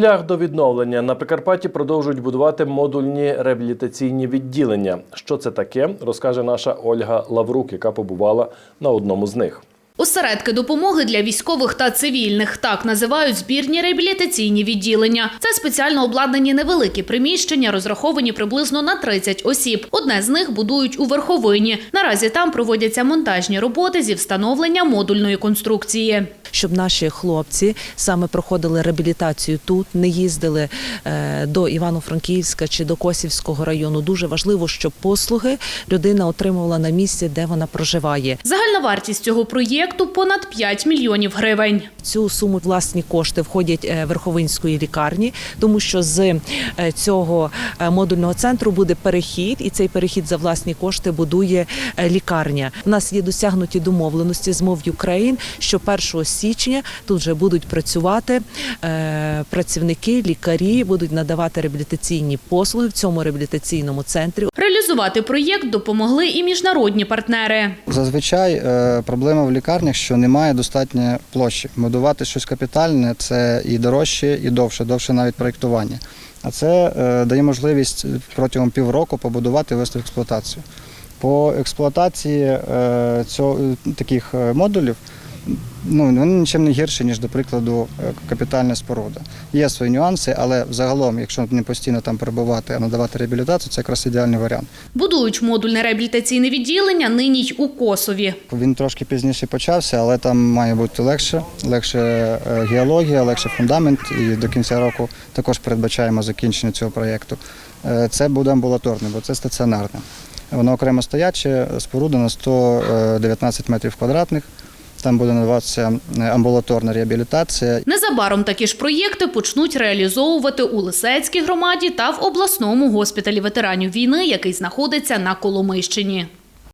Шлях до відновлення на Прикарпатті продовжують будувати модульні реабілітаційні відділення. Що це таке, розкаже наша Ольга Лаврук, яка побувала на одному з них. Осередки допомоги для військових та цивільних так називають збірні реабілітаційні відділення. Це спеціально обладнані невеликі приміщення, розраховані приблизно на 30 осіб. Одне з них будують у верховині. Наразі там проводяться монтажні роботи зі встановлення модульної конструкції. щоб наші хлопці саме проходили реабілітацію тут, не їздили е, до Івано-Франківська чи до Косівського району. Дуже важливо, щоб послуги людина отримувала на місці, де вона проживає. Загальна вартість цього проєкту понад 5 мільйонів гривень. Цю суму власні кошти входять е, Верховинської лікарні, тому що з е, цього е, модульного центру буде перехід, і цей перехід за власні кошти будує лікарня. У нас є досягнуті домовленості з мов Україн, що 1 січня тут вже будуть працювати працівники, лікарі будуть надавати реабілітаційні послуги в цьому реабілітаційному центрі. Реалізувати проєкт допомогли і міжнародні партнери. Зазвичай е, проблема в лікарнях, що немає достатньої площі. Будувати щось капітальне це і дорожче, і довше, довше навіть проєктування. А це е, дає можливість протягом півроку побудувати і ввести в експлуатацію. По експлуатації е, цього, таких модулів ну, вони нічим не гірші, ніж, до прикладу, е, капітальна споруда. Є свої нюанси, але загалом, якщо не постійно там перебувати, а надавати реабілітацію, це якраз ідеальний варіант. Будують модульне реабілітаційне відділення нині й у Косові. Він трошки пізніше почався, але там має бути легше, легше е, геологія, легше фундамент. І до кінця року також передбачаємо закінчення цього проєкту. Е, Це буде амбулаторне, бо це стаціонарне. Воно окремо стояче, споруда на 119 метрів квадратних. Там буде надаватися е, амбулаторна реабілітація. Незабаром такі ж проєкти почнуть реалізовувати у Лисецькій громаді та в обласному госпіталі ветеранів війни, який знаходиться на Коломийщині.